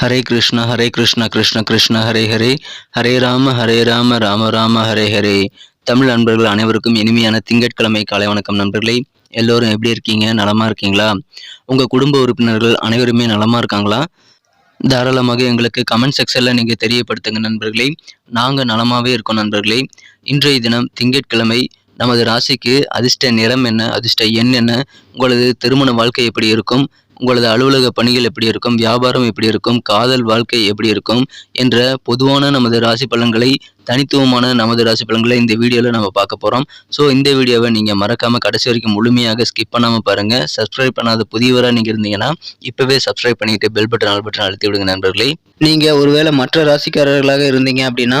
ஹரே கிருஷ்ணா ஹரே கிருஷ்ணா கிருஷ்ண கிருஷ்ண ஹரே ஹரே. ஹரே ராம ஹரே ராம ராம ராம ஹரே ஹரே. தமிழ் நண்பர்கள் அனைவருக்கும் இனிமையான திங்கட்கிழமை காலை வணக்கம் நண்பர்களே. எல்லோரும் எப்படி இருக்கீங்க? நலமா இருக்கீங்களா? உங்க குடும்ப உறுப்பினர்கள் அனைவருமே நலமா இருக்காங்களா? தாராளமாக எங்களுக்கு கமெண்ட் செக்ஷனில் நீங்கள் தெரியப்படுத்துங்க நண்பர்களே. நாங்கள் நலமாகவே இருக்கோம் நண்பர்களே. இன்றைய தினம் திங்கட்கிழமை நமது ராசிக்கு அதிர்ஷ்ட நிறம் என்ன அதிர்ஷ்ட எண் என்ன உங்களது திருமண வாழ்க்கை எப்படி இருக்கும் உங்களது அலுவலக பணிகள் எப்படி இருக்கும் வியாபாரம் எப்படி இருக்கும் காதல் வாழ்க்கை எப்படி இருக்கும் என்ற பொதுவான நமது ராசி பலன்களை தனித்துவமான நமது ராசி பலன்களை இந்த வீடியோவில் நம்ம பார்க்க போகிறோம் ஸோ இந்த வீடியோவை நீங்கள் மறக்காமல் கடைசி வரைக்கும் முழுமையாக ஸ்கிப் பண்ணாமல் பாருங்கள் சப்ஸ்கிரைப் பண்ணாத புதியவராக நீங்கள் இருந்தீங்கன்னா இப்போவே சப்ஸ்கிரைப் பண்ணிட்டு பெல் பட்டன் ஆல் பட்டன் அழுத்தி விடுங்க நண்பர்களே. நீங்கள் ஒருவேளை மற்ற ராசிக்காரர்களாக இருந்தீங்க அப்படின்னா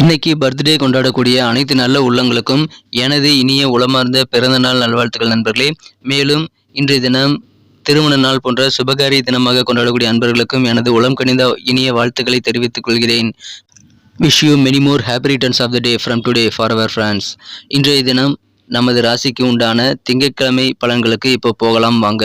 இன்னைக்கு பர்த்டே கொண்டாடக்கூடிய அனைத்து நல்ல உள்ளங்களுக்கும் எனது இனிய உளமார்ந்த பிறந்த நாள் நல்வாழ்த்துக்கள் நண்பர்களே. மேலும் இன்றைய தினம் திருமண நாள் போன்ற சுபகாரிய தினமாக கொண்டாடக்கூடிய அன்பர்களுக்கும் எனது உளம் கணிந்த இனிய வாழ்த்துக்களை தெரிவித்துக் கொள்கிறேன். Wish you many more happy returns of the day from today for our friends இன்றைய தினம் நமது ராசிக்கு உண்டான திங்கட்கிழமை பலன்களுக்கு இப்போ போகலாம் வாங்க.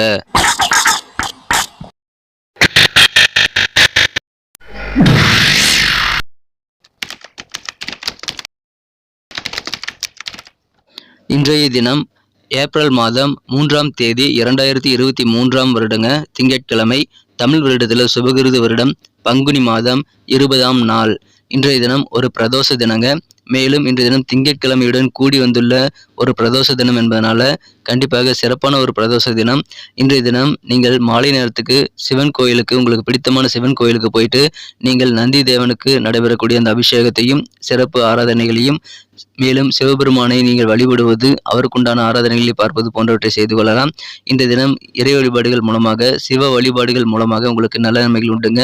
இன்றைய தினம் ஏப்ரல் மாதம் மூன்றாம் தேதி இரண்டாயிரத்தி இருபத்தி மூன்றாம் வருடங்க திங்கட்கிழமை தமிழ் வருடத்தில் சுபகிருது வருடம் பங்குனி மாதம் இருபதாம் நாள். இன்றைய தினம் ஒரு பிரதோஷ தினங்க. மேலும் இன்றைய தினம் திங்கட்கிழமையுடன் கூடி வந்துள்ள ஒரு பிரதோஷ தினம் என்பதனால கண்டிப்பாக சிறப்பான ஒரு பிரதோஷ தினம். இன்றைய தினம் நீங்கள் மாலை நேரத்துக்கு சிவன் கோயிலுக்கு உங்களுக்கு பிடித்தமான சிவன் கோயிலுக்கு போயிட்டு நீங்கள் நந்தி தேவனுக்கு நடைபெறக்கூடிய அந்த அபிஷேகத்தையும் சிறப்பு ஆராதனைகளையும் மேலும் சிவபெருமானை நீங்கள் வழிபடுவது அவருக்குண்டான ஆராதனைகளை பார்ப்பது போன்றவற்றை செய்து கொள்ளலாம். இன்றைய தினம் இறை வழிபாடுகள் மூலமாக சிவ வழிபாடுகள் மூலமாக உங்களுக்கு நல்ல நன்மைகள் உண்டுங்க.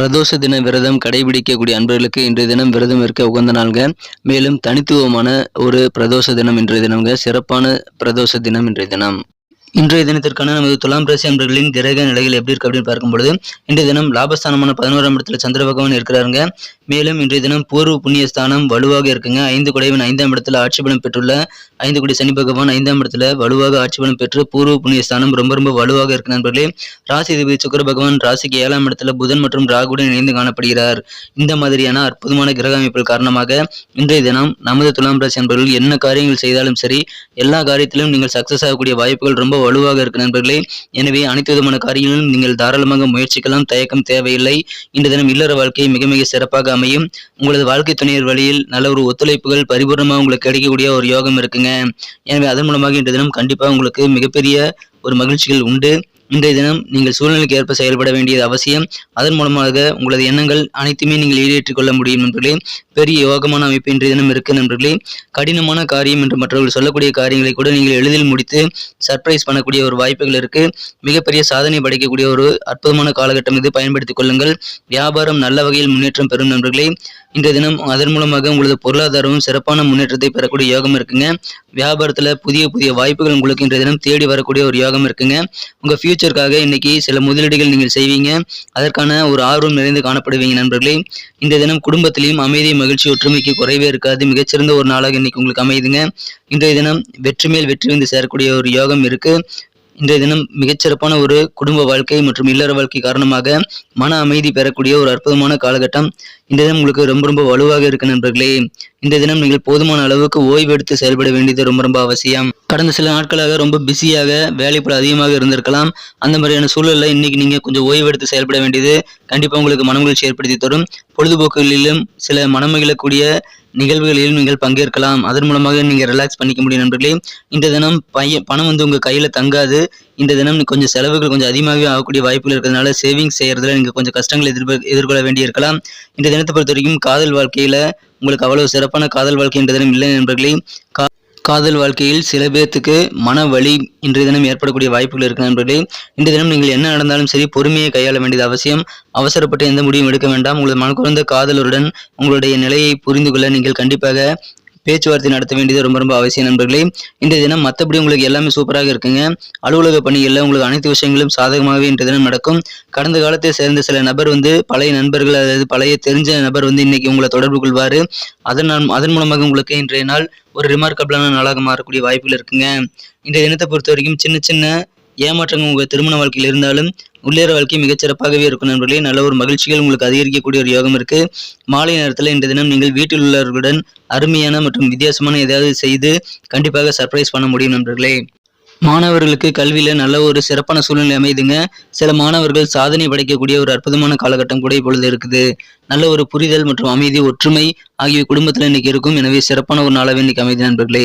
பிரதோஷ தின விரதம் கடைபிடிக்கக்கூடிய அன்பர்களுக்கு இன்றைய தினம் விரதம் இருக்க உகந்த நாள்க மேலும் தனித்துவமான ஒரு பிரதோஷ தினம் இன்றைய தினம்ங்க. சிறப்பான பிரதோஷ தினம் இன்றைய தினம். இன்றைய தினத்திற்கான நமது துலாம் ராசி அன்பர்களின் கிரக நிலைகள் எப்படி இருக்கு அப்படின்னு பார்க்கும்பொழுது இன்றைய தினம் லாபஸ்தானமான பதினோராம் இடத்துல சந்திர பகவான் இருக்கிறாருங்க. மேலும் இன்றைய தினம் பூர்வ புண்ணிய ஸ்தானம் வலுவாக இருக்குங்க. ஐந்து குடைவன் ஐந்தாம் இடத்துல ஆட்சி பலம் பெற்றுள்ள ஐந்து குடி சனி பகவான் ஐந்தாம் இடத்துல வலுவாக ஆட்சி பலம் பெற்று பூர்வ புண்ணிய ஸ்தானம் ரொம்ப ரொம்ப வலுவாக இருக்கு நண்பர்களே. ராசி தேவி சுக்கர பகவான் ராசிக்கு ஏழாம் இடத்துல புதன் மற்றும் ராகுடன் இணைந்து காணப்படுகிறார். இந்த மாதிரியான அற்புதமான கிரக அமைப்புகள் காரணமாக இன்றைய தினம் நமது துலாம் ராசி அன்பர்கள் என்ன காரியங்கள் செய்தாலும் சரி எல்லா காரியத்திலும் நீங்கள் சக்சஸ் ஆகக்கூடிய வாய்ப்புகள் ரொம்ப வலுவாக இருக்கு நண்பர்களே. எனவே அனைத்து விதமான காரியங்களிலும் நீங்கள் தாராளமாக முயற்சிக்கலாம். தயக்கம் தேவையில்லை. இந்த தினம் இல்லற வாழ்க்கை மிக மிக சிறப்பாக அமையும். உங்களது வாழ்க்கை துணையர் வழியில் நல்ல ஒரு ஒத்துழைப்புகள் பரிபூர்ணமாக உங்களுக்கு கிடைக்கக்கூடிய ஒரு யோகம் இருக்குங்க. எனவே அதன் மூலமாக இன்றைய தினம் கண்டிப்பாக உங்களுக்கு மிகப்பெரிய ஒரு மகிழ்ச்சிகள் உண்டு. இன்றைய தினம் நீங்கள் சூழ்நிலைக்கு ஏற்ப செயல்பட வேண்டியது அவசியம். அதன் மூலமாக உங்களது எண்ணங்கள் அனைத்துமே நீங்கள் ஈடேற்றிக் கொள்ள முடியும் நண்பர்களே. பெரிய யோகமான அமைப்பு இன்றைய தினம் இருக்கு நண்பர்களே. கடினமான காரியம் என்று மற்றவர்கள் சொல்லக்கூடிய காரியங்களை கூட நீங்கள் எளிதில் முடித்து சர்ப்ரைஸ் பண்ணக்கூடிய ஒரு வாய்ப்புகள் இருக்கு. மிகப்பெரிய சாதனை படைக்கக்கூடிய ஒரு அற்புதமான காலகட்டம் இது. பயன்படுத்திக் கொள்ளுங்கள். வியாபாரம் நல்ல வகையில் முன்னேற்றம் பெறும் நண்பர்களே. இன்றைய தினம் அதன் மூலமாக உங்களது பொருளாதாரமும் சிறப்பான முன்னேற்றத்தை பெறக்கூடிய யோகம் இருக்குங்க. வியாபாரத்தில் புதிய புதிய வாய்ப்புகள் உங்களுக்கு இன்றைய தினம் தேடி வரக்கூடிய ஒரு யோகம் இருக்குங்க. உங்கள் ஃபியூச்சருக்காக இன்னைக்கு சில முதலீடுகள் நீங்கள் செய்வீங்க. அதற்கான ஒரு ஆர்வம் நிறைந்து காணப்படுவீங்க நண்பர்களே. இந்த தினம் குடும்பத்திலையும் அமைதி மகிழ்ச்சி ஒற்றுமைக்கு குறைவே இருக்காது. மிகச்சிறந்த ஒரு நாளாக இன்னைக்கு உங்களுக்கு அமையுதுங்க. இன்றைய தினம் வெற்றி மேல் வெற்றி வந்து சேரக்கூடிய ஒரு யோகம் இருக்கு. இன்றைய தினம் மிகச்சிறப்பான ஒரு குடும்ப வாழ்க்கை மற்றும் இல்லற வாழ்க்கை காரணமாக மன அமைதி பெறக்கூடிய ஒரு அற்புதமான காலகட்டம் இந்த தினம் உங்களுக்கு ரொம்ப ரொம்ப வலுவாக இருக்கு நண்பர்களே. இந்த தினம் நீங்கள் போதுமான அளவுக்கு ஓய்வு எடுத்து செயல்பட வேண்டியது ரொம்ப ரொம்ப அவசியம். கடந்த சில நாட்களாக ரொம்ப பிஸியாக வேலைப்பட அதிகமாக இருந்திருக்கலாம். அந்த மாதிரியான சூழல்ல இன்னைக்கு நீங்க கொஞ்சம் ஓய்வு எடுத்து செயல்பட வேண்டியது கண்டிப்பா உங்களுக்கு மனமகிழ்ச்சி ஏற்படுத்தி தரும். பொழுதுபோக்குகளிலும் சில மனமகிழக்கூடிய நிகழ்வுகளில் நீங்கள் பங்கேற்கலாம். அதன் மூலமாக நீங்க ரிலாக்ஸ் பண்ணிக்க முடியும் நண்பர்களே. இந்த தினம் பையன் பணம் வந்து உங்கள் கையில் தங்காது. இந்த தினம் கொஞ்சம் செலவுகள் கொஞ்சம் அதிகமாகவே ஆகக்கூடிய வாய்ப்புகள் இருக்கிறதுனால சேவிங்ஸ் செய்கிறதுல நீங்கள் கொஞ்சம் கஷ்டங்களை எதிர்பார் எதிர்கொள்ள வேண்டியிருக்கலாம் இந்த தினத்தை பொறுத்த வரைக்கும் காதல் வாழ்க்கையில் உங்களுக்கு அவ்வளவு சிறப்பான காதல் வாழ்க்கை என்ற தினம் இல்லை நண்பர்களே. கா காதல் வாழ்க்கையில் சில பேர்த்துக்கு மன வலி இன்றைய தினம் ஏற்படக்கூடிய வாய்ப்புகள் இருக்கு நண்பர்களே. இந்த தினம் நீங்கள் என்ன நடந்தாலும் சரி பொறுமையை கையாள வேண்டியது அவசியம். அவசரப்பட்டு எந்த முடிவும் எடுக்க வேண்டாம். உங்களது மனக்குறந்த காதலருடன் உங்களுடைய நிலையை புரிந்து கொள்ள நீங்கள் கண்டிப்பாக பேச்சுவார்த்தை நடத்த வேண்டியது ரொம்ப ரொம்ப அவசியம் நண்பர்களே. இந்த தினம் மற்றபடி உங்களுக்கு எல்லாமே சூப்பராக இருக்குங்க. அலுவலக பணிகளில் உங்களுக்கு அனைத்து விஷயங்களும் சாதகமாகவே இன்றைய தினம் நடக்கும். கடந்த காலத்தை சேர்ந்த சில நபர் வந்து பழைய நண்பர்கள் அதாவது பழைய தெரிஞ்ச நபர் வந்து இன்னைக்கு உங்களை தொடர்பு கொள்வார். அதன் அதன் மூலமாக உங்களுக்கு இன்றைய நாள் ஒரு ரிமார்க்கபிளான நாளாக மாறக்கூடிய வாய்ப்புகள் இருக்குங்க. இந்த தினத்தை பொறுத்த வரைக்கும் சின்ன சின்ன ஏமாற்றங்கள் உங்கள் திருமண வாழ்க்கையில் இருந்தாலும் உள்ளேற வாழ்க்கை மிகச்சிறப்பாகவே இருக்கும் நண்பர்களே. நல்ல ஒரு மகிழ்ச்சிகள் உங்களுக்கு அதிகரிக்கக்கூடிய ஒரு யோகம் இருக்கு. மாலை நேரத்தில் இன்று தினம் நீங்கள் வீட்டில் உள்ளவர்களுடன் அருமையான மற்றும் வித்தியாசமான ஏதாவது செய்து கண்டிப்பாக சர்ப்ரைஸ் பண்ண முடியும் நண்பர்களே. மாணவர்களுக்கு கல்வியில் நல்ல ஒரு சிறப்பான சூழ்நிலை அமைதுங்க. சில மாணவர்கள் சாதனை படைக்கக்கூடிய ஒரு அற்புதமான காலகட்டம் கூட இப்பொழுது இருக்குது. நல்ல ஒரு புரிதல் மற்றும் அமைதி ஒற்றுமை ஆகிய குடும்பத்தில் இன்னைக்கு இருக்கும். எனவே சிறப்பான ஒரு நாளாகவே இன்னைக்கு அமைதி நண்பர்களே.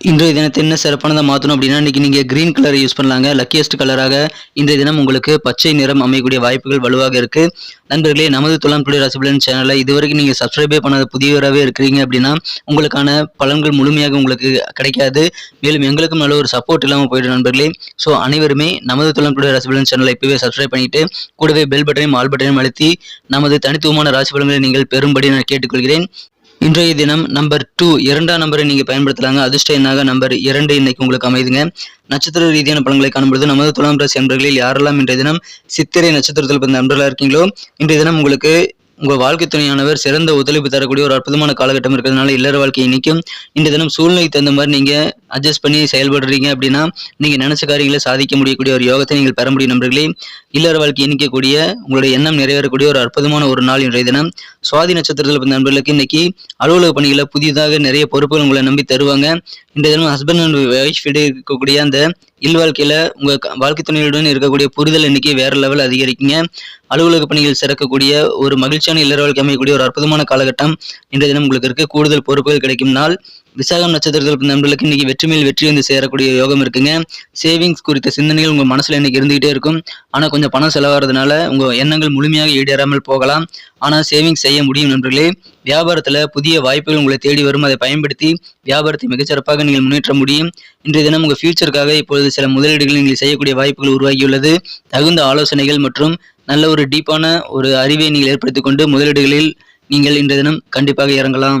இன்றைய தினத்தை என்ன சிறப்பானதாக மாற்றணும் அப்படின்னா இன்றைக்கி நீங்கள் க்ரீன் கலர் யூஸ் பண்ணலாங்க. லக்கியஸ்ட் கலராக இன்றைய தினம் உங்களுக்கு பச்சை நிறம் அமையக்கூடிய வாய்ப்புகள் வலுவாக இருக்குது நண்பர்களே நமது துலாம் குடி ராசிபலன் சேனலை இதுவரைக்கும் நீங்கள் சப்ஸ்கிரைபே பண்ணாத புதியவராகவே இருக்கிறீங்க அப்படின்னா உங்களுக்கான பலன்கள் முழுமையாக உங்களுக்கு கிடைக்காது. மேலும் எங்களுக்கும் நல்ல ஒரு சப்போர்ட் இல்லாமல் போயிடும் நண்பர்களே. ஸோ அனைவருமே நமது துலாம் குடி ராசிபலன் சேனலை இப்போவே சப்ஸ்கிரைப் பண்ணிட்டு கூடவே பெல் பட்டனையும் ஆல் பட்டனையும் அழுத்தி நமது தனித்துவமான ராசி பலன்களை நீங்கள் பெறும்படி நான் கேட்டுக்கொள்கிறேன். இன்றைய தினம் நம்பர் டூ இரண்டாம் நம்பரை நீங்க பயன்படுத்தலாங்க. அதிர்ஷ்ட எண்ணாக நம்பர் இரண்டு இன்னைக்கு உங்களுக்கு அமைதுங்க. நட்சத்திர ரீதியான பலன்களை காணும்பொழுது நமது துலாம் ராசி அன்பர்களில் யாரெல்லாம் இன்றைய தினம் சித்திரை நட்சத்திரத்தில் பிறந்த அன்பர்களாக இருக்கீங்களோ இன்றைய தினம் உங்களுக்கு உங்கள் வாழ்க்கை துணையானவர் சிறந்த ஒத்துழைப்பு தரக்கூடிய ஒரு அற்புதமான காலகட்டம் இருக்கிறதுனால இல்லற வாழ்க்கை இன்னைக்கும் இந்த தினம் சூழ்நிலைக்கு தகுந்த மாதிரி நீங்கள் அட்ஜஸ்ட் பண்ணி செயல்படுறீங்க அப்படின்னா நீங்கள் நினைச்ச காரியங்களை சாதிக்க முடியக்கூடிய ஒரு யோகத்தை நீங்கள் பெற முடியும் நண்பர்களே. இல்லற வாழ்க்கை இணைக்கக்கூடிய உங்களுடைய எண்ணம் நிறைவேறக்கூடிய ஒரு அற்புதமான ஒரு நாள் இன்றைய தினம். சுவாதி நட்சத்திரத்தில் பிறந்த நண்பர்களுக்கு இன்னைக்கு அலுவலக பணிகளை புதிதாக நிறைய பொறுப்புகள் உங்களை நம்பி தருவாங்க. இந்த தினம் ஹஸ்பண்ட் அண்ட் ஒய்ஃப் இருக்கக்கூடிய அந்த இல் வாழ்க்கையில உங்க வாழ்க்கை துணையுடன் இருக்கக்கூடிய புரிதல் எண்ணிக்கை வேற லெவல் அதிகரிக்குங்க. அலுவலக பணிகள் சிறக்கக்கூடிய ஒரு மகிழ்ச்சியான இல்லற வாழ்க்கை அமையக்கூடிய ஒரு அற்புதமான காலகட்டம் இன்றைய தினம் உங்களுக்கு இருக்க. கூடுதல் பொறுப்புகள் கிடைக்கும் நாள். விசாகம் நட்சத்திரத்தில் நண்பர்களுக்கு இன்னைக்கு வெற்றி மேல் வெற்றி வந்து சேரக்கூடிய யோகம் இருக்குங்க. சேவிங்ஸ் குறித்த சிந்தனைகள் உங்கள் மனசில் இன்னைக்கு இருந்துகிட்டே இருக்கும். ஆனால் கொஞ்சம் பணம் செலவாகிறதுனால உங்கள் எண்ணங்கள் முழுமையாக ஈடேறாமல் போகலாம். ஆனால் சேவிங்ஸ் செய்ய முடியும் நண்பர்களே. வியாபாரத்தில் புதிய வாய்ப்புகள் உங்களை தேடி வரும். அதை பயன்படுத்தி வியாபாரத்தை மிகச்சிறப்பாக நீங்கள் முன்னேற்ற முடியும். இன்றைய தினம் உங்கள் ஃபியூச்சருக்காக இப்பொழுது சில முதலீடுகள் நீங்கள் செய்யக்கூடிய வாய்ப்புகள் உருவாகியுள்ளது. தகுந்த ஆலோசனைகள் மற்றும் நல்ல ஒரு டீப்பான ஒரு அறிவை நீங்கள் ஏற்படுத்திக் கொண்டு முதலீடுகளில் நீங்கள் இன்றைய தினம் கண்டிப்பாக இறங்கலாம்.